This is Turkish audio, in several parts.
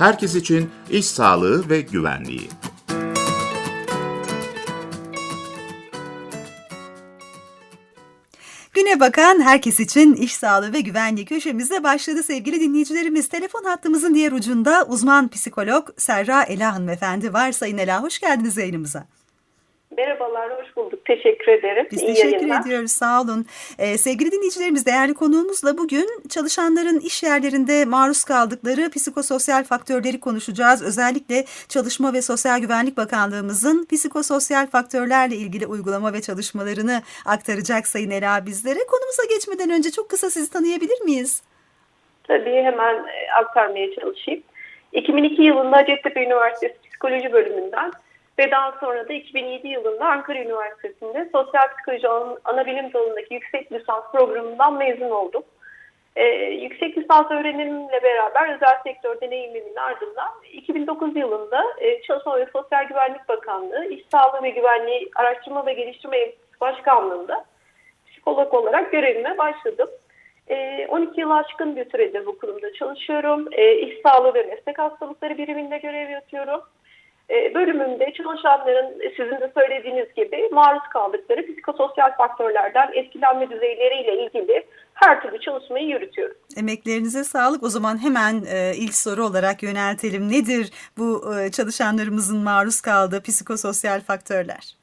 Herkes için iş sağlığı ve güvenliği. Güne bakan herkes için iş sağlığı ve güvenliği köşemizde başladı sevgili dinleyicilerimiz. Telefon hattımızın diğer ucunda uzman psikolog Serra Ela hanımefendi var. Sayın Ela hoş geldiniz yayınımıza. Merhabalar, hoş bulduk. Teşekkür ederim. Biz İyi teşekkür yayınlar. ediyoruz sağ olun. Ee, sevgili dinleyicilerimiz değerli konuğumuzla bugün çalışanların iş yerlerinde maruz kaldıkları psikososyal faktörleri konuşacağız. Özellikle Çalışma ve Sosyal Güvenlik Bakanlığımızın psikososyal faktörlerle ilgili uygulama ve çalışmalarını aktaracak Sayın Ela bizlere. Konumuza geçmeden önce çok kısa sizi tanıyabilir miyiz? Tabii hemen e, aktarmaya çalışayım. 2002 yılında Hacettepe Üniversitesi Psikoloji bölümünden ve daha sonra da 2007 yılında Ankara Üniversitesi'nde Sosyal Psikoloji An- Anabilim Dalı'ndaki yüksek lisans programından mezun oldum. Ee, yüksek lisans öğrenimimle beraber özel sektör deneyimimin ardından 2009 yılında e, Çalışma ve Sosyal Güvenlik Bakanlığı İş Sağlığı ve Güvenliği Araştırma ve Geliştirme Başkanlığı'nda psikolog olarak görevime başladım. Ee, 12 yıl aşkın bir süredir bu kurumda çalışıyorum. Ee, İş sağlığı ve meslek hastalıkları biriminde görev yapıyorum. Ee, bölümümde çalışanların e, sizin de söylediğiniz gibi maruz kaldıkları psikososyal faktörlerden etkilenme düzeyleriyle ilgili her türlü çalışmayı yürütüyorum. Emeklerinize sağlık. O zaman hemen e, ilk soru olarak yöneltelim. Nedir bu e, çalışanlarımızın maruz kaldığı psikososyal faktörler?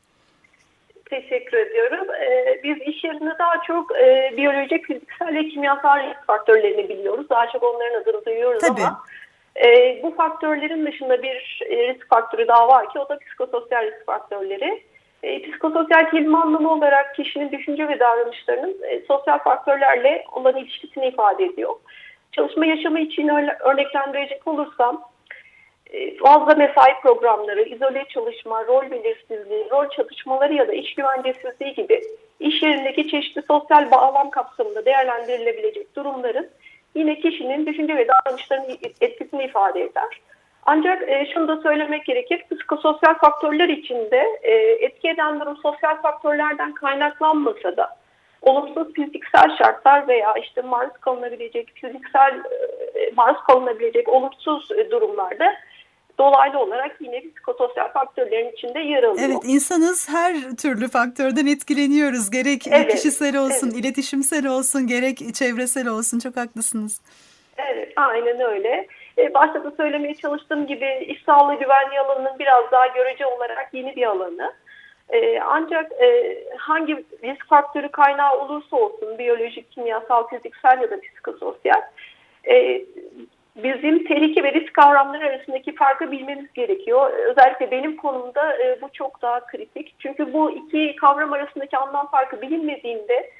Teşekkür ediyorum. Ee, biz iş yerinde daha çok e, biyolojik, fiziksel ve kimyasal faktörlerini biliyoruz. Daha çok onların adını duyuyoruz Tabii. ama e, bu faktörlerin dışında bir e, risk faktörü daha var ki o da psikososyal risk faktörleri. E, psikososyal kelime anlamı olarak kişinin düşünce ve davranışlarının e, sosyal faktörlerle olan ilişkisini ifade ediyor. Çalışma yaşamı için örne- örneklendirecek olursam e, fazla mesai programları, izole çalışma, rol belirsizliği, rol çatışmaları ya da iş güvencesizliği gibi iş yerindeki çeşitli sosyal bağlam kapsamında değerlendirilebilecek durumların yine kişinin düşünce ve davranışlarının etkisini ifade eder. Ancak e, şunu da söylemek gerekir, psikososyal faktörler içinde e, etki eden durum sosyal faktörlerden kaynaklanmasa da olumsuz fiziksel şartlar veya işte maruz kalınabilecek fiziksel e, maruz kalınabilecek olumsuz e, durumlarda dolaylı olarak yine psikososyal faktörlerin içinde yer alıyor. Evet insanız her türlü faktörden etkileniyoruz. Gerek Evet, kişisel olsun, evet. iletişimsel olsun, gerek çevresel olsun. Çok haklısınız. Evet, aynen öyle. Ee, başta da söylemeye çalıştığım gibi iş sağlığı güvenliği alanının biraz daha görece olarak yeni bir alanı. Ee, ancak e, hangi risk faktörü kaynağı olursa olsun, biyolojik, kimyasal, fiziksel ya da psikososyal, e, bizim tehlike ve risk kavramları arasındaki farkı bilmemiz gerekiyor. Özellikle benim konumda e, bu çok daha kritik. Çünkü bu iki kavram arasındaki anlam farkı bilinmediğinde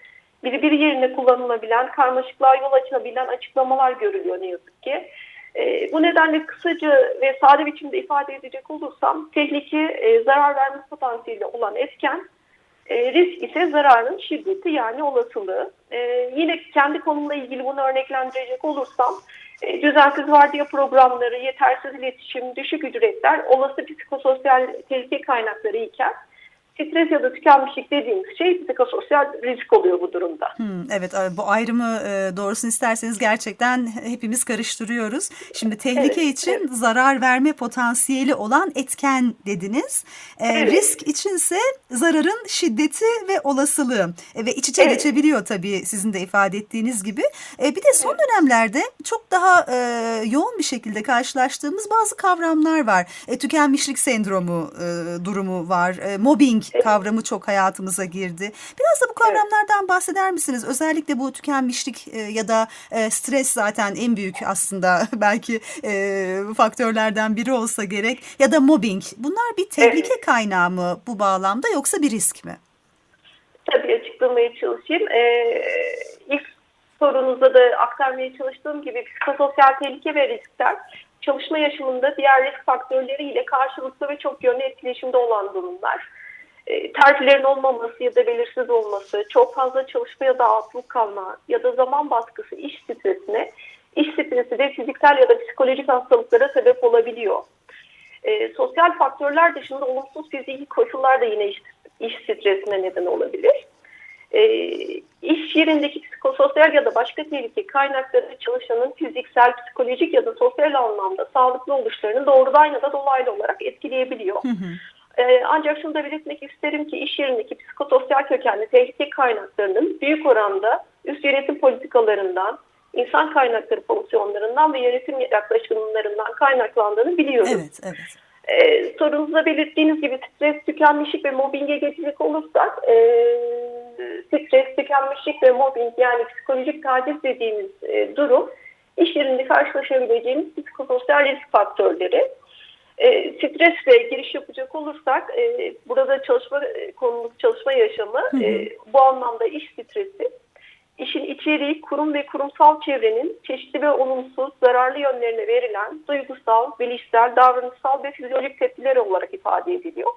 birbiri yerine kullanılabilen, karmaşıklığa yol açabilen açıklamalar görülüyor ne yazık ki. E, bu nedenle kısaca ve sade biçimde ifade edecek olursam tehlike e, zarar verme potansiyeli olan etken, risk ise zararın şiddeti yani olasılığı. Yine kendi konumla ilgili bunu örneklendirecek olursam e, düzensiz vardiya programları, yetersiz iletişim, düşük ücretler olası psikososyal tehlike kaynakları iken stres ya da tükenmişlik dediğimiz şey psikososyal risk oluyor bu durumda. Hmm, evet bu ayrımı e, doğrusunu isterseniz gerçekten hepimiz karıştırıyoruz. Şimdi tehlike Evet, için evet. zarar verme potansiyeli olan etken dediniz. E, Evet. Risk içinse zararın şiddeti ve olasılığı E, ve iç içe Evet. geçebiliyor tabii sizin de ifade ettiğiniz gibi. Bir de son dönemlerde çok daha yoğun bir şekilde karşılaştığımız bazı kavramlar var. Tükenmişlik sendromu durumu var. Mobbing kavramı çok hayatımıza girdi. Biraz da bu kavramlardan bahseder misiniz? Özellikle bu tükenmişlik e, ya da e, stres zaten en büyük aslında belki e, faktörlerden biri olsa gerek ya da mobbing. Bunlar bir tehlike kaynağı mı bu bağlamda yoksa bir risk mi? Tabii açıklamaya çalışayım. Ee, ilk sorunuzda da aktarmaya çalıştığım gibi psikososyal tehlike ve riskler çalışma yaşamında diğer risk faktörleriyle karşılıklı ve çok yönlü etkileşimde olan durumlar. E, tercihlerin olmaması ya da belirsiz olması, çok fazla çalışma ya da atılık kalma ya da zaman baskısı iş stresine, iş stresi de fiziksel ya da psikolojik hastalıklara sebep olabiliyor. E, sosyal faktörler dışında olumsuz fiziki koşullar da yine iş, iş stresine neden olabilir. E, iş yerindeki psikososyal ya da başka tehlike kaynakları çalışanın fiziksel, psikolojik ya da sosyal anlamda sağlıklı oluşlarını doğrudan ya da dolaylı olarak etkileyebiliyor. Ee, ancak şunu da belirtmek isterim ki iş yerindeki psikososyal kökenli tehlike kaynaklarının büyük oranda üst yönetim politikalarından, insan kaynakları fonksiyonlarından ve yönetim yaklaşımlarından kaynaklandığını biliyoruz. Evet, evet. Ee, sorunuzda belirttiğiniz gibi stres, tükenmişlik ve mobbinge geçecek olursak e, stres, tükenmişlik ve mobbing yani psikolojik taciz dediğimiz e, durum iş yerinde karşılaşabileceğimiz psikososyal risk faktörleri. E, stresle giriş yapacak olursak e, burada çalışma e, konumuz çalışma yaşamı e, bu anlamda iş stresi işin içeriği kurum ve kurumsal çevrenin çeşitli ve olumsuz, zararlı yönlerine verilen duygusal, bilişsel, davranışsal ve fizyolojik tepkiler olarak ifade ediliyor.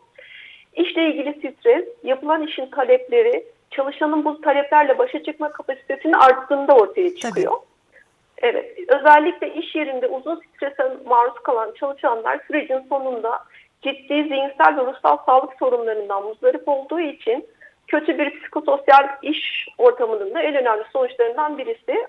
İşle ilgili stres, yapılan işin talepleri, çalışanın bu taleplerle başa çıkma kapasitesinin arttığında ortaya çıkıyor. Evet, özellikle iş yerinde uzun strese maruz kalan çalışanlar sürecin sonunda ciddi zihinsel ve ruhsal sağlık sorunlarından muzdarip olduğu için kötü bir psikososyal iş ortamının da en önemli sonuçlarından birisi.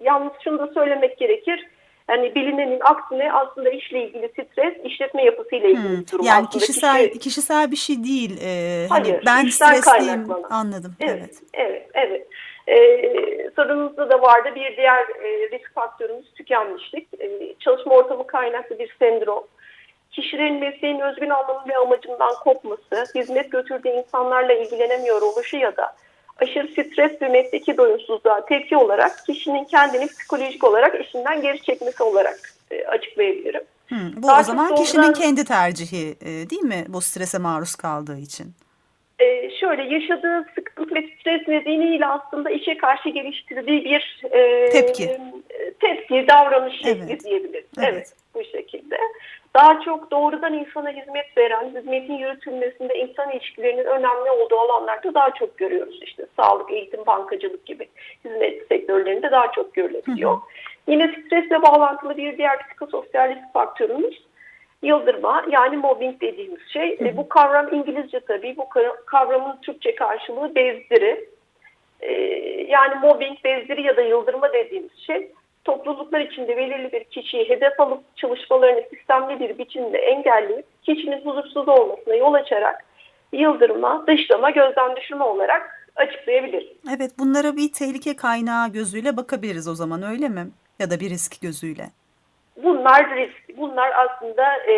Yalnız şunu da söylemek gerekir. Yani bilinenin aksine aslında işle ilgili stres işletme yapısıyla ilgili Hmm, durum. Yani aslında. kişisel Kişi- kişisel bir şey değil. Ee, Hayır, hani ben stresliyim. Anladım. Evet, Evet. evet, evet. Ee, sorunuzda da vardı bir diğer e, risk faktörümüz tükenmişlik. Ee, çalışma ortamı kaynaklı bir sendrom. Kişilerin mesleğin özgün anlamı ve amacından kopması, hizmet götürdüğü insanlarla ilgilenemiyor oluşu ya da aşırı stres ve mesleki doyumsuzluğa tepki olarak kişinin kendini psikolojik olarak işinden geri çekmesi olarak e, açıklayabilirim. Hmm, bu Daha o zaman kişinin kendi tercihi e, değil mi? Bu strese maruz kaldığı için. Ee, şöyle yaşadığı sıkıntı ve stres nedeniyle aslında işe karşı geliştirdiği bir e, Tepki. e, tepki, davranış şekli Evet. diyebiliriz. Evet. Evet. bu şekilde. Daha çok doğrudan insana hizmet veren, hizmetin yürütülmesinde insan ilişkilerinin önemli olduğu alanlarda daha çok görüyoruz. İşte sağlık, eğitim, bankacılık gibi hizmet sektörlerinde daha çok görülebiliyor. Yine stresle bağlantılı bir diğer psikososyal risk faktörümüz yıldırma yani mobbing dediğimiz şey. E, bu kavram İngilizce tabii. Bu ka- kavramın Türkçe karşılığı bezdiri. E, yani mobbing, bezdiri ya da yıldırma dediğimiz şey topluluklar içinde belirli bir kişiyi hedef alıp çalışmalarını sistemli bir biçimde engelleyip kişinin huzursuz olmasına yol açarak yıldırma, dışlama, gözden düşürme olarak açıklayabiliriz. Evet bunlara bir tehlike kaynağı gözüyle bakabiliriz o zaman öyle mi? Ya da bir risk gözüyle. Bunlar risk. Bunlar aslında e,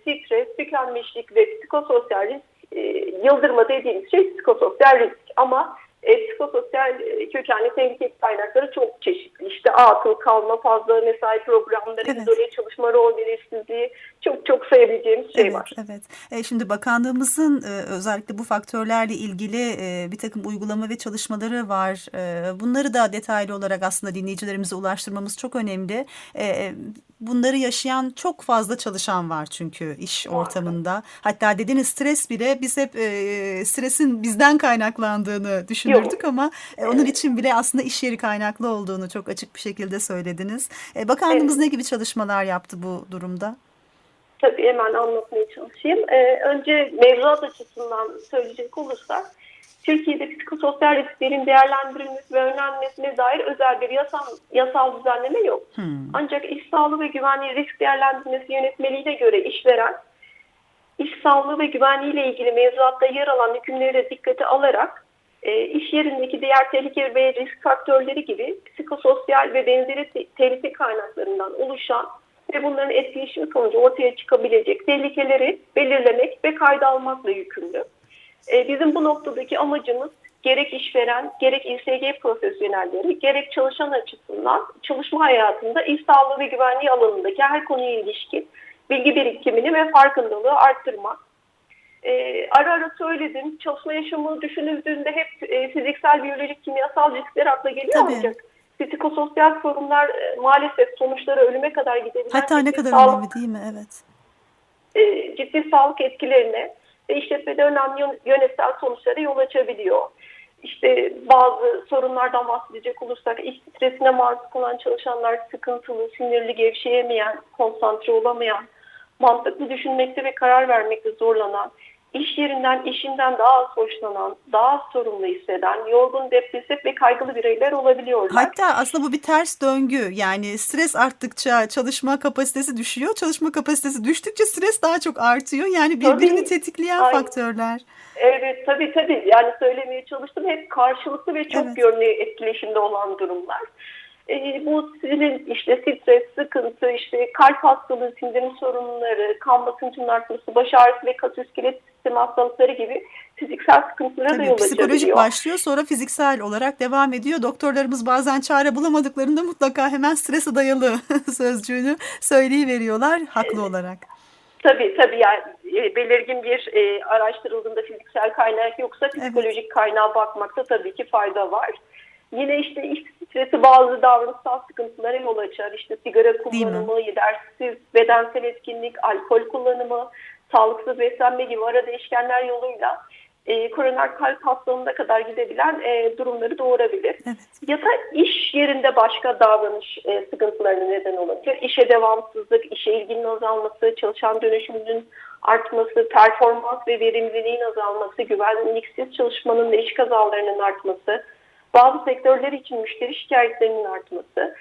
stres, tükenmişlik ve psikososyal risk. E, yıldırma dediğimiz şey psikososyal risk. Ama e, psikososyal e, kökenli tehlike kaynakları çok çeşitli. İşte atıl kalma, fazla mesai programları, Evet. izole çalışma rol belirsizliği çok çok sayabileceğimiz şey evet, var. evet. E, şimdi bakanlığımızın e, özellikle bu faktörlerle ilgili e, bir takım uygulama ve çalışmaları var. E, bunları da detaylı olarak aslında dinleyicilerimize ulaştırmamız çok önemli. E, bunları yaşayan çok fazla çalışan var çünkü iş ortamında. Hatta dediniz stres bile biz hep e, stresin bizden kaynaklandığını düşünürdük Yok. ama e, onun için bile aslında iş yeri kaynaklı olduğunu çok açık bir şekilde söylediniz. E, bakanlığımız ne gibi çalışmalar yaptı bu durumda? Tabii hemen anlatmaya çalışayım. Ee, önce mevzuat açısından söyleyecek olursak, Türkiye'de psikososyal risklerin değerlendirilmesi ve önlenmesine dair özel bir yasal, yasal düzenleme yok. Hmm. Ancak iş sağlığı ve güvenliği risk değerlendirmesi yönetmeliğine göre işveren, iş sağlığı ve güvenliği ile ilgili mevzuatta yer alan hükümleri de dikkate alarak e, iş yerindeki diğer tehlike ve risk faktörleri gibi psikososyal ve benzeri te- tehlike kaynaklarından oluşan ve bunların etkileşimi sonucu ortaya çıkabilecek tehlikeleri belirlemek ve kayda almakla yükümlü. E, bizim bu noktadaki amacımız gerek işveren, gerek İSG profesyonelleri, gerek çalışan açısından çalışma hayatında iş sağlığı ve güvenliği alanındaki her konuya ilişkin bilgi birikimini ve farkındalığı arttırmak. E, ara ara söyledim, çalışma yaşamı düşünüldüğünde hep e, fiziksel, biyolojik, kimyasal riskler akla geliyor Tabii. ancak psikososyal sorunlar e, maalesef sonuçları ölüme kadar gidebilen Hatta ne kadar sağlık önemli değil mi? Evet. e, ciddi sağlık etkilerine ve işletmede önemli yön- yönetsel sonuçlara yol açabiliyor. İşte bazı sorunlardan bahsedecek olursak iş stresine maruz kalan çalışanlar sıkıntılı, sinirli, gevşeyemeyen, konsantre olamayan, mantıklı düşünmekte ve karar vermekte zorlanan, iş yerinden, işinden daha az hoşlanan, daha az sorumlu hisseden, yorgun, depresif ve kaygılı bireyler olabiliyorlar. Hatta aslında bu bir ters döngü. Yani stres arttıkça çalışma kapasitesi düşüyor. Çalışma kapasitesi düştükçe stres daha çok artıyor. Yani birbirini Tabii. tetikleyen Aynen. faktörler. Evet tabii tabii yani söylemeye çalıştım hep karşılıklı ve çok Evet. yönlü etkileşimde olan durumlar. Ee, bu sizin işte stres, sıkıntı, işte kalp hastalığı, sindirim sorunları, kan basıncının artması, baş ağrısı ve kas iskelet sistemi hastalıkları gibi fiziksel sıkıntılara da Tabii yol psikolojik açabiliyor. başlıyor sonra fiziksel olarak devam ediyor. Doktorlarımız bazen çare bulamadıklarında mutlaka hemen strese dayalı sözcüğünü söyleyiveriyorlar haklı olarak. Tabii tabii yani e, belirgin bir e, araştırıldığında fiziksel kaynak yoksa psikolojik kaynağa bakmakta tabii ki fayda var. Yine işte iş stresi bazı davranışsal sıkıntılara yol açar. İşte sigara kullanımı, yetersiz bedensel etkinlik, alkol kullanımı, sağlıksız beslenme gibi ara değişkenler yoluyla e, koroner kalp hastalığına kadar gidebilen e, durumları doğurabilir. Evet. Ya da iş yerinde başka davranış e, sıkıntılarına neden olabilir. İşe devamsızlık, işe ilginin azalması, çalışan dönüşümünün artması, performans ve verimliliğin azalması, güvenliksiz çalışmanın ve iş kazalarının artması, bazı sektörler için müşteri şikayetlerinin artması,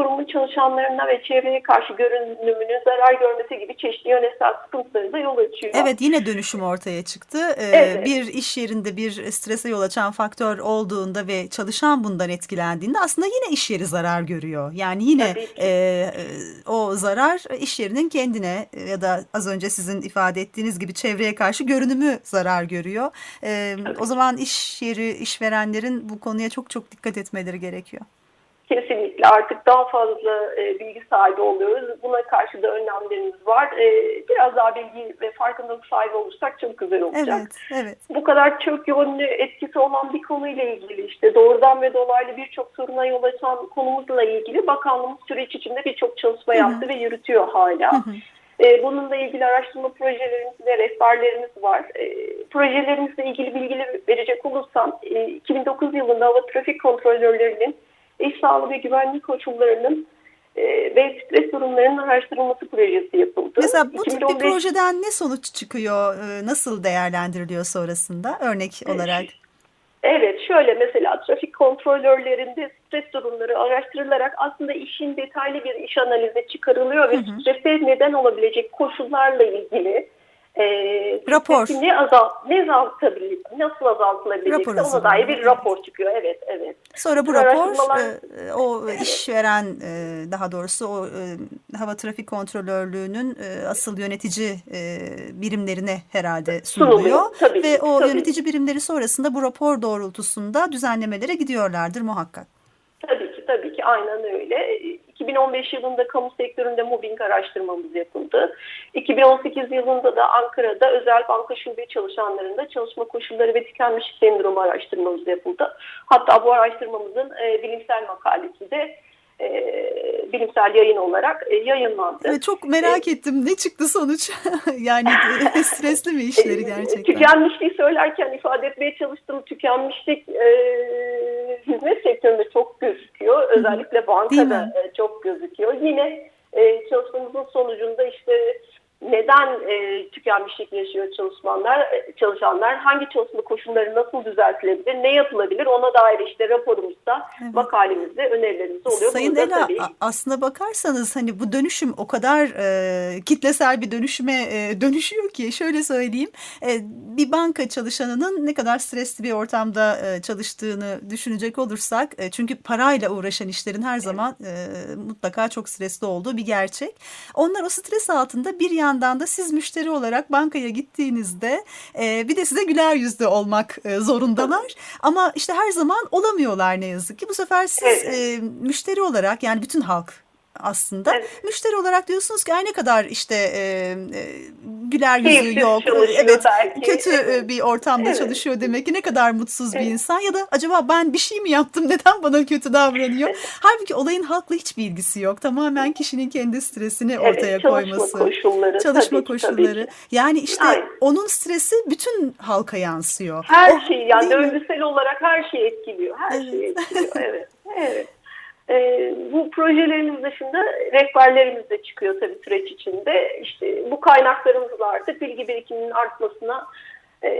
kurumun çalışanlarına ve çevreye karşı görünümünün zarar görmesi gibi çeşitli yönetsel sıkıntıları da yol açıyor. Evet yine dönüşüm ortaya çıktı. Ee, Evet. Bir iş yerinde bir strese yol açan faktör olduğunda ve çalışan bundan etkilendiğinde aslında yine iş yeri zarar görüyor. Yani yine e, e, o zarar iş yerinin kendine ya da az önce sizin ifade ettiğiniz gibi çevreye karşı görünümü zarar görüyor. Ee, o zaman iş yeri işverenlerin bu konuya çok çok dikkat etmeleri gerekiyor. Kesinlikle artık daha fazla e, bilgi sahibi oluyoruz. Buna karşı da önlemlerimiz var. E, biraz daha bilgi ve farkındalık sahibi olursak çok güzel olacak. Evet, evet. Bu kadar çok yönlü etkisi olan bir konuyla ilgili işte doğrudan ve dolaylı birçok soruna yol açan konumuzla ilgili bakanlığımız süreç içinde birçok çalışma yaptı ve yürütüyor hala. E, bununla ilgili araştırma projelerimiz ve rehberlerimiz var. E, projelerimizle ilgili bilgileri verecek olursam e, 2009 yılında hava trafik kontrolörlerinin iş sağlığı ve güvenlik koşullarının e, ve stres durumlarının araştırılması projesi yapıldı. Mesela bu tip bir 2015 projeden ne sonuç çıkıyor? Ee, Nasıl değerlendiriliyor sonrasında örnek olarak? Evet şöyle mesela trafik kontrolörlerinde stres durumları araştırılarak aslında işin detaylı bir iş analizi çıkarılıyor ve strese neden olabilecek koşullarla ilgili e, Rapor. ne azal ne azaltabilir, nasıl azaltılabilecek Rapor ona dair bir evet. rapor çıkıyor. Evet evet. Sonra bu rapor araştırmalar- e, o işveren e, daha doğrusu o e, hava trafik kontrolörlüğünün e, asıl yönetici e, birimlerine herhalde sunuluyor. Sunuluyor, tabii Ve o tabii. yönetici birimleri sonrasında bu rapor doğrultusunda düzenlemelere gidiyorlardır muhakkak. Tabii ki tabii ki aynen öyle. 2015 yılında kamu sektöründe mobbing araştırmamız yapıldı. 2018 yılında da Ankara'da özel banka şube çalışanlarında çalışma koşulları ve tükenmişlik sendromu araştırmamız yapıldı. Hatta bu araştırmamızın e, bilimsel makalesi de e, bilimsel yayın olarak e, yayınlandı. Evet, çok merak ettim ne çıktı sonuç? yani e, stresli mi işleri gerçekten? Tükenmişliği söylerken ifade etmeye çalıştım. Tükenmişlik e, hizmet sektöründe çok gözüküyor. Özellikle bankada e, çok gözüküyor. Yine e, çalışmamızın sonucunda işte neden e, tükenmişlik yaşıyor çalışanlar, e, çalışanlar, hangi çalışma koşulları nasıl düzeltilebilir, ne yapılabilir ona dair işte raporumuzda, Evet. makalemizde önerilerimiz oluyor. Sayın Burada Ela tabii- aslına bakarsanız hani bu dönüşüm o kadar e, kitlesel bir dönüşüme e, dönüşüyor ki şöyle söyleyeyim e, bir banka çalışanının ne kadar stresli bir ortamda e, çalıştığını düşünecek olursak e, çünkü parayla uğraşan işlerin her zaman e, mutlaka çok stresli olduğu bir gerçek. Onlar o stres altında bir yandan da siz müşteri olarak bankaya gittiğinizde e, bir de size güler yüzlü olmak e, zorundalar. Ama işte her zaman olamıyorlar ne yazık ki. Bu sefer siz e, müşteri olarak yani bütün halk aslında Evet. müşteri olarak diyorsunuz ki ne kadar işte e, güler yüzü yok. Evet belki. kötü Evet. bir ortamda Evet. çalışıyor demek ki ne kadar mutsuz bir Evet. insan ya da acaba ben bir şey mi yaptım neden bana kötü davranıyor? Halbuki olayın halkla hiçbir ilgisi yok. Tamamen kişinin kendi stresini Evet, ortaya çalışma koyması. koşulları, Çalışma tabii tabii koşulları. ki. Yani işte Aynen. onun stresi bütün halka yansıyor. Her O- şey yani döngüsel olarak her şey etkiliyor. Her Evet. şey etkiliyor. Evet. Evet. Ee, bu projelerimiz dışında rehberlerimiz de çıkıyor tabii süreç içinde. İşte bu kaynaklarımızla artık bilgi birikiminin artmasına e,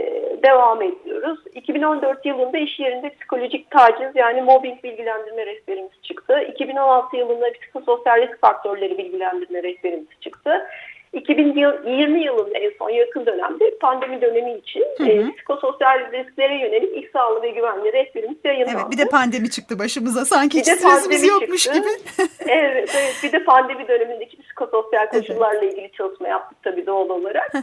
devam ediyoruz. 2014 yılında iş yerinde psikolojik taciz yani mobbing bilgilendirme rehberimiz çıktı. 2016 yılında psikososyal risk faktörleri bilgilendirme rehberimiz çıktı. 2020 yılında en son yakın dönemde pandemi dönemi için Hı hı. e, psikososyal risklere yönelik iş sağlığı ve güvenliği rehberimiz yayınlandı. Evet bir de pandemi çıktı başımıza sanki hiç Bir stresimiz pandemi yokmuş çıktı. gibi. evet, evet. Bir de pandemi dönemindeki psikososyal koşullarla ilgili çalışma yaptık tabii doğal olarak.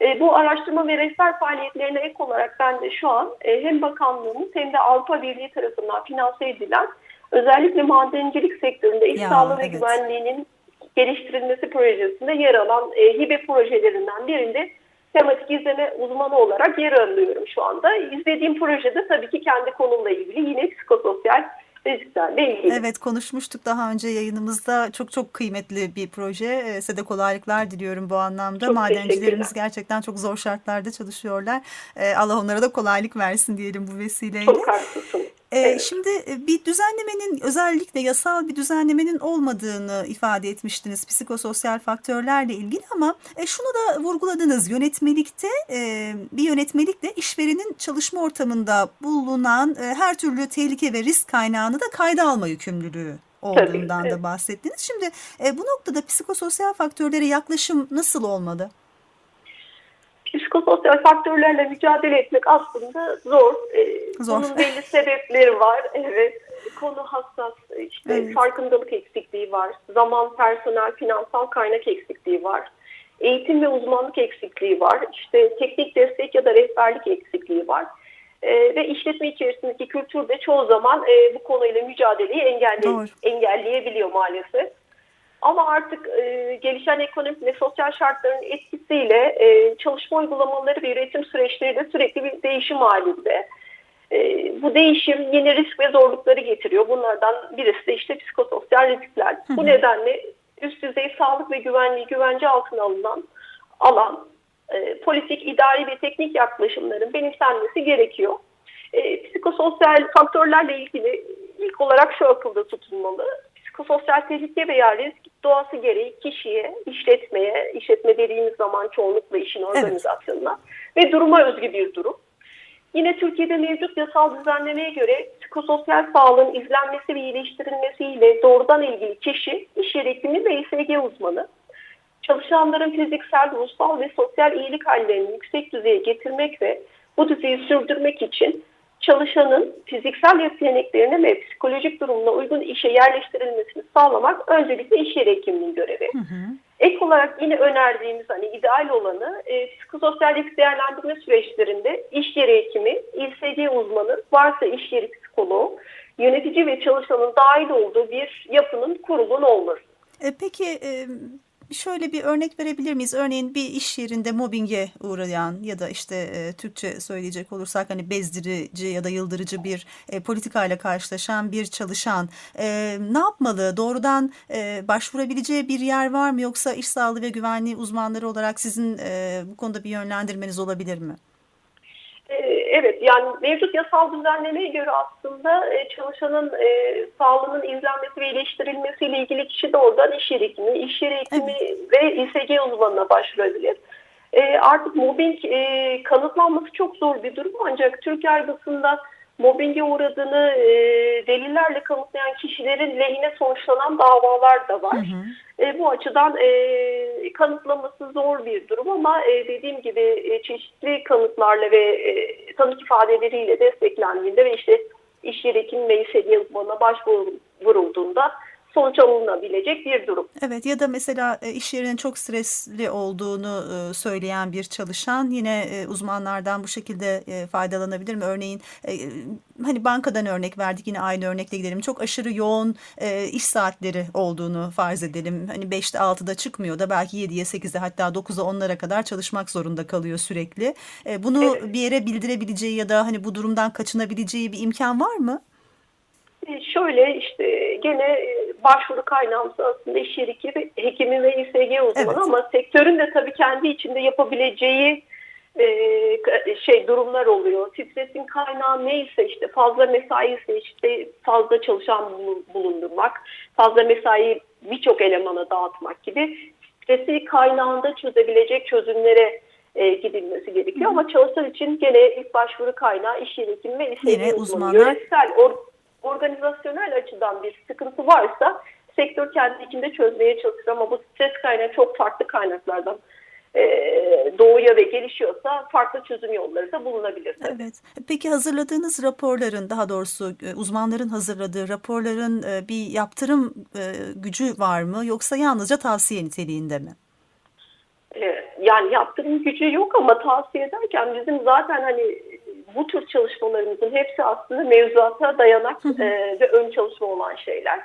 e, bu araştırma ve rehber faaliyetlerine ek olarak ben de şu an e, hem bakanlığımız hem de Avrupa Birliği tarafından finanse edilen özellikle madencilik sektöründe iş sağlığı ve evet. güvenliğinin geliştirilmesi projesinde yer alan e, hibe projelerinden birinde tematik izleme uzmanı olarak yer alıyorum şu anda. İzlediğim projede tabii ki kendi konumla ilgili yine psikososyal risklerle ilgili. Evet konuşmuştuk daha önce yayınımızda çok çok kıymetli bir proje. Ee, Size de kolaylıklar diliyorum bu anlamda. Çok Madencilerimiz gerçekten çok zor şartlarda çalışıyorlar. Ee, Allah onlara da kolaylık versin diyelim bu vesileyle. Çok haklısın. Ee, Evet. Şimdi e, bir düzenlemenin özellikle yasal bir düzenlemenin olmadığını ifade etmiştiniz psikososyal faktörlerle ilgili ama e, şunu da vurguladınız yönetmelikte e, bir yönetmelikle işverenin çalışma ortamında bulunan her türlü tehlike ve risk kaynağını da kayda alma yükümlülüğü olduğundan Tabii, da bahsettiniz. Şimdi bu noktada psikososyal faktörlere yaklaşım nasıl olmalı? Psikososyal faktörlerle mücadele etmek aslında zor. Ee, Zor. Bunun belli sebepleri var. Evet. Konu hassas. İşte Evet. farkındalık eksikliği var. Zaman, personel, finansal kaynak eksikliği var. Eğitim ve uzmanlık eksikliği var. İşte teknik destek ya da rehberlik eksikliği var. Ee, ve işletme içerisindeki kültür de çoğu zaman e, bu konuyla mücadeleyi engelle Doğru. engelleyebiliyor maalesef. Ama artık e, gelişen ekonomik ve sosyal şartların etkisiyle e, çalışma uygulamaları ve üretim süreçleri de sürekli bir değişim halinde. E, bu değişim yeni risk ve zorlukları getiriyor. Bunlardan birisi de işte psikososyal riskler. Bu nedenle üst düzey sağlık ve güvenliği güvence altına alınan alan e, politik, idari ve teknik yaklaşımların benimsenmesi gerekiyor. E, psikososyal faktörlerle ilgili ilk olarak şu akılda tutulmalı. Psikososyal tehlike veya risk doğası gereği kişiye, işletmeye, işletme dediğimiz zaman çoğunlukla işin organizasyonuna ve duruma özgü bir durum. Yine Türkiye'de mevcut yasal düzenlemeye göre psikososyal sağlığın izlenmesi ve iyileştirilmesiyle doğrudan ilgili kişi, iş yeri hekimi ve İSG uzmanı. Çalışanların fiziksel, ruhsal ve sosyal iyilik hallerini yüksek düzeye getirmek ve bu düzeyi sürdürmek için çalışanın fiziksel yeteneklerine ve psikolojik durumuna uygun işe yerleştirilmesini sağlamak öncelikle iş yeri hekiminin görevi. Ek olarak yine önerdiğimiz hani ideal olanı e, psikososyal risk değerlendirme süreçlerinde iş yeri hekimi, İLSG uzmanı, varsa iş yeri psikoloğu, yönetici ve çalışanın dahil olduğu bir yapının kurulun olması. E, peki e, şöyle bir örnek verebilir miyiz? Örneğin bir iş yerinde mobbinge uğrayan ya da işte e, Türkçe söyleyecek olursak hani bezdirici ya da yıldırıcı bir e, politikayla karşılaşan bir çalışan e, ne yapmalı? Doğrudan e, başvurabileceği bir yer var mı? Yoksa iş sağlığı ve güvenliği uzmanları olarak sizin e, bu konuda bir yönlendirmeniz olabilir mi? E, Evet yani mevcut yasal düzenlemeye göre aslında e, çalışanın e, sağlığının izlenmesi ve iyileştirilmesiyle ilgili kişi doğrudan iş yeri hekimi, iş yeri hekimi ve İSG uzmanına başvurabilir. E, artık mobbing e, kanıtlanması çok zor bir durum ancak Türk yargısında mobbinge uğradığını e, delillerle kanıtlayan kişilerin lehine sonuçlanan davalar da var. E, bu açıdan e, kanıtlaması zor bir durum ama e, dediğim gibi e, çeşitli kanıtlarla ve e, tanık ifadeleriyle desteklendiğinde ve işte iş yeri ve İSG uzmanına başvurulduğunda sonuç alınabilecek bir durum. Evet ya da mesela e, iş yerinin çok stresli olduğunu e, söyleyen bir çalışan yine e, uzmanlardan bu şekilde faydalanabilir mi? Örneğin hani bankadan örnek verdik yine aynı örnekle gidelim. Çok aşırı yoğun iş saatleri olduğunu farz edelim. Hani 5'te 6'da çıkmıyor da belki 7'ye 8'e hatta 9'a 10'lara kadar çalışmak zorunda kalıyor sürekli. Bunu bir yere bildirebileceği ya da hani bu durumdan kaçınabileceği bir imkan var mı? E, Şöyle işte gene e, başvuru kaynağımız aslında iş yeri hekimi- ve İSG uzmanı Evet. ama sektörün de tabii kendi içinde yapabileceği e, şey durumlar oluyor. Stresin kaynağı neyse işte fazla mesai ise işte fazla çalışan bulun- bulundurmak, fazla mesai birçok elemana dağıtmak gibi stresi kaynağında çözebilecek çözümlere e, gidilmesi gerekiyor. Ama çalışan için gene ilk başvuru kaynağı iş yeri hekimi ve yeri uzmanı. uzmanlar. Yönetsel, or- organizasyonel açıdan bir sıkıntı varsa sektör kendi içinde çözmeye çalışır ama bu stres kaynağı çok farklı kaynaklardan e, doğuya ve gelişiyorsa farklı çözüm yolları da bulunabilir. tabii. Evet. Peki hazırladığınız raporların daha doğrusu e, uzmanların hazırladığı raporların e, bir yaptırım e, gücü var mı yoksa yalnızca tavsiye niteliğinde mi? E, yani yaptırım gücü yok ama tavsiye ederken bizim zaten hani bu tür çalışmalarımızın hepsi aslında mevzuata dayanak e, ve ön çalışma olan şeyler.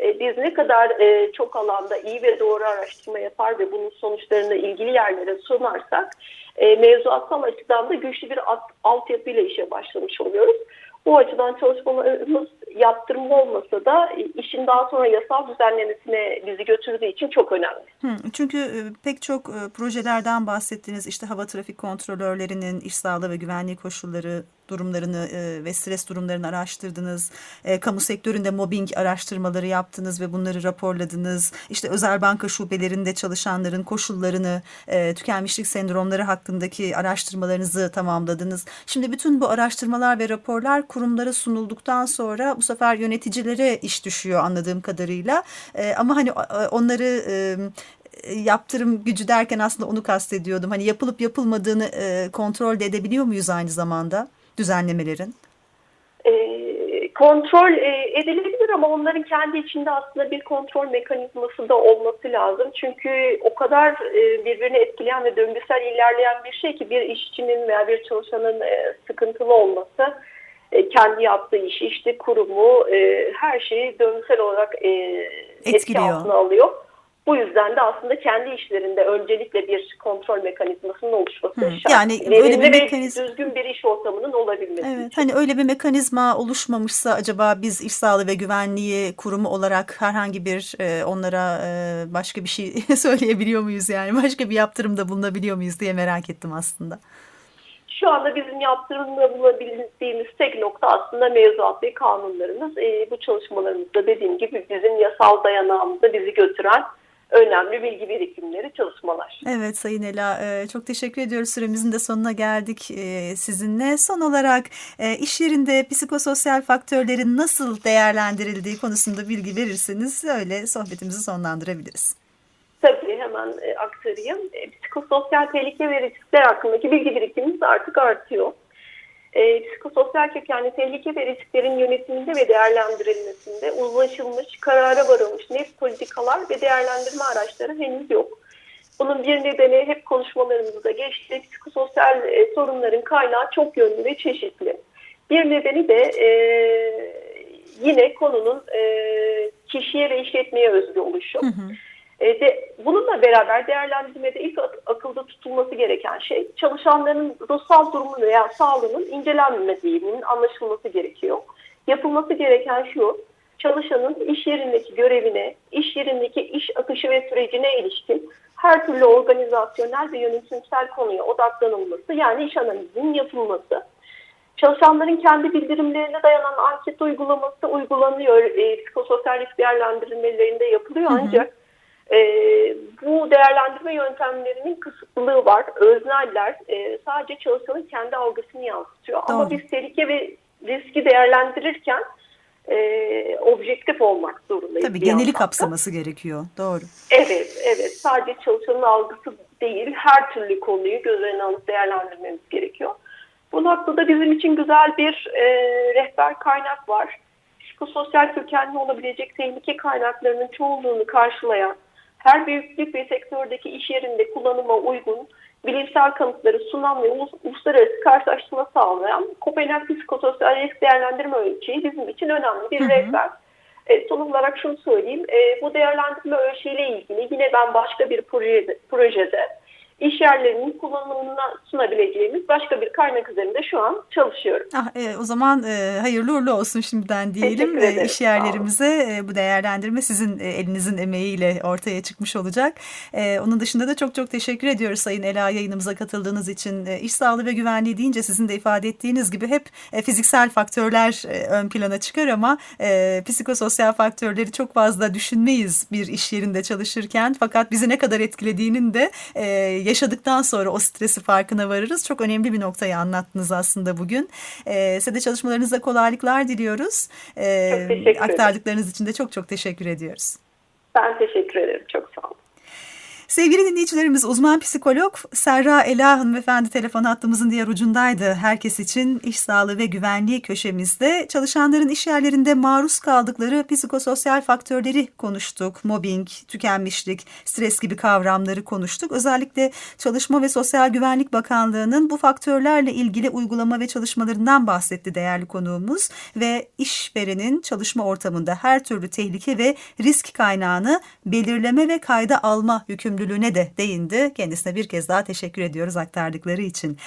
E, biz ne kadar e, çok alanda iyi ve doğru araştırma yapar ve bunun sonuçlarını ilgili yerlere sunarsak e, mevzuatsal açıdan da güçlü bir alt, altyapıyla işe başlamış oluyoruz. Bu açıdan çalışmalarımız yaptırımlı olmasa da e, işin daha sonra yasal düzenlemesine bizi götürdüğü için çok önemli. Hı, çünkü e, pek çok e, projelerden bahsettiniz. İşte hava trafik kontrolörlerinin iş sağlığı ve güvenliği koşulları durumlarını e, ve stres durumlarını araştırdınız. E, kamu sektöründe mobbing araştırmaları yaptınız ve bunları raporladınız. İşte özel banka şubelerinde çalışanların koşullarını, e, tükenmişlik sendromları hakkındaki araştırmalarınızı tamamladınız. Şimdi bütün bu araştırmalar ve raporlar kurumlara sunulduktan sonra bu sefer yöneticilere iş düşüyor anladığım kadarıyla. Ama hani onları yaptırım gücü derken aslında onu kastediyordum. Hani yapılıp yapılmadığını kontrol de edebiliyor muyuz aynı zamanda düzenlemelerin? E, kontrol e, edilebilir ama onların kendi içinde aslında bir kontrol mekanizması da olması lazım. Çünkü o kadar e, birbirini etkileyen ve döngüsel ilerleyen bir şey ki bir işçinin veya bir çalışanın e, sıkıntılı olması e, kendi yaptığı işi, işte kurumu, e, her şeyi döngüsel olarak e, etki Etkiliyor. altına alıyor. Bu yüzden de aslında kendi işlerinde öncelikle bir kontrol mekanizmasının oluşması Hı, şart. yani Verimli öyle bir mekanizma- düzgün bir iş ortamının olabilmesi Evet, için. hani öyle bir mekanizma oluşmamışsa acaba biz iş sağlığı ve güvenliği kurumu olarak herhangi bir e, onlara e, başka bir şey söyleyebiliyor muyuz yani başka bir yaptırımda bulunabiliyor muyuz diye merak ettim aslında. Şu anda bizim yaptırımda bulabildiğimiz tek nokta aslında mevzuat ve kanunlarımız. Ee, bu çalışmalarımızda dediğim gibi bizim yasal dayanağımızda bizi götüren önemli bilgi birikimleri, çalışmalar. Evet Sayın Ela e, çok teşekkür ediyoruz. Süremizin de sonuna geldik e, sizinle. Son olarak e, iş yerinde psikososyal faktörlerin nasıl değerlendirildiği konusunda bilgi verirseniz öyle sohbetimizi sonlandırabiliriz. Tabii hemen aktarayım. Psikososyal tehlike ve riskler hakkındaki bilgi birikimimiz artık artıyor. E, psikososyal kökenli tehlike ve risklerin yönetiminde ve değerlendirilmesinde uzlaşılmış, karara varılmış net politikalar ve değerlendirme araçları henüz yok. Bunun bir nedeni hep konuşmalarımızda geçti. Psikososyal e, sorunların kaynağı çok yönlü ve çeşitli. Bir nedeni de e, yine konunun e, kişiye ve işletmeye özgü oluşu. Hı hı. E, de, bununla beraber değerlendirmede ilk ak- akılda tutulması gereken şey çalışanların ruhsal durumu veya sağlığının incelenmediğinin anlaşılması gerekiyor. Yapılması gereken şu, çalışanın iş yerindeki görevine, iş yerindeki iş akışı ve sürecine ilişkin her türlü organizasyonel ve yönetimsel konuya odaklanılması yani iş analizinin yapılması. Çalışanların kendi bildirimlerine dayanan anket uygulaması uygulanıyor. E, psikososyal risk değerlendirmelerinde yapılıyor Hı hı. ancak e, bu değerlendirme yöntemlerinin kısıtlılığı var. Özneller e, sadece çalışanın kendi algısını yansıtıyor. Ama Doğru. biz tehlike ve riski değerlendirirken e, objektif olmak zorundayız. Tabii geneli yandan da. kapsaması gerekiyor. Doğru. Evet, evet. Sadece çalışanın algısı değil, her türlü konuyu göz önüne alıp değerlendirmemiz gerekiyor. Bu noktada bizim için güzel bir e, rehber kaynak var. Psikososyal kökenli olabilecek tehlike kaynaklarının çoğunluğunu karşılayan, her büyüklük ve sektördeki iş yerinde kullanıma uygun, bilimsel kanıtları sunan ve ulus- uluslararası karşılaştırma sağlayan Kopenhag Psikososyal Risk Değerlendirme Ölçeği bizim için önemli bir rehber. E, son olarak şunu söyleyeyim. E, bu değerlendirme ölçeğiyle ilgili yine ben başka bir projede, projede iş yerlerinin kullanımına sunabileceğimiz başka bir kaynak üzerinde şu an çalışıyorum. Ah, e, o zaman e, hayırlı uğurlu olsun şimdiden diyelim. E, iş yerlerimize e, bu değerlendirme sizin e, elinizin emeğiyle ortaya çıkmış olacak. E, onun dışında da çok çok teşekkür ediyoruz Sayın Ela yayınımıza katıldığınız için. E, iş sağlığı ve güvenliği deyince sizin de ifade ettiğiniz gibi hep e, fiziksel faktörler e, ön plana çıkar ama e, psikososyal faktörleri çok fazla düşünmeyiz bir iş yerinde çalışırken. Fakat bizi ne kadar etkilediğinin de e, yaşadıktan sonra o stresi farkına varırız. Çok önemli bir noktayı anlattınız aslında bugün. E, size de çalışmalarınızda kolaylıklar diliyoruz. E, Çok teşekkür ederim. aktardıklarınız için de çok çok teşekkür ediyoruz. Ben teşekkür ederim. Çok sağ olun. Sevgili dinleyicilerimiz uzman psikolog Serra Ela hanımefendi telefon hattımızın diğer ucundaydı. Herkes için iş sağlığı ve güvenliği köşemizde çalışanların iş yerlerinde maruz kaldıkları psikososyal faktörleri konuştuk. Mobbing, tükenmişlik, stres gibi kavramları konuştuk. Özellikle Çalışma ve Sosyal Güvenlik Bakanlığı'nın bu faktörlerle ilgili uygulama ve çalışmalarından bahsetti değerli konuğumuz ve işverenin çalışma ortamında her türlü tehlike ve risk kaynağını belirleme ve kayda alma yükümlülüğüne de değindi. Kendisine bir kez daha teşekkür ediyoruz aktardıkları için.